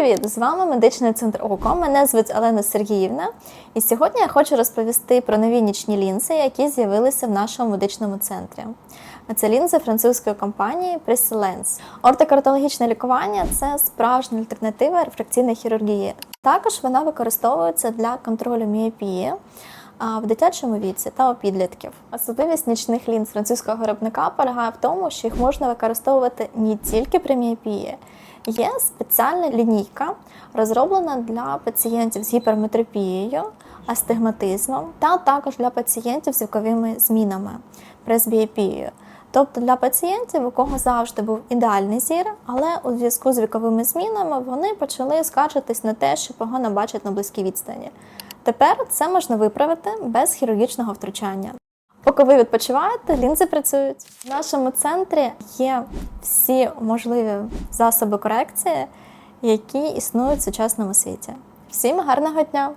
привіт! З вами медичний центр ОКО. Мене звуть Олена Сергіївна. І сьогодні я хочу розповісти про нові нічні лінзи, які з'явилися в нашому медичному центрі. Це лінзи французької компанії Presilence. Ортокартологічне лікування це справжня альтернатива рефракційної хірургії. Також вона використовується для контролю міопії в дитячому віці та у підлітків. Особливість нічних лінз французького виробника полягає в тому, що їх можна використовувати не тільки при міопії. Є спеціальна лінійка, розроблена для пацієнтів з гіперметропією, астигматизмом та також для пацієнтів з віковими змінами пресбіопією. Тобто для пацієнтів, у кого завжди був ідеальний зір, але у зв'язку з віковими змінами вони почали скаржитись на те, що погано бачать на близькій відстані. Тепер це можна виправити без хірургічного втручання. Поки ви відпочиваєте, лінзи працюють. В нашому центрі є всі можливі засоби корекції, які існують в сучасному світі. Всім гарного дня!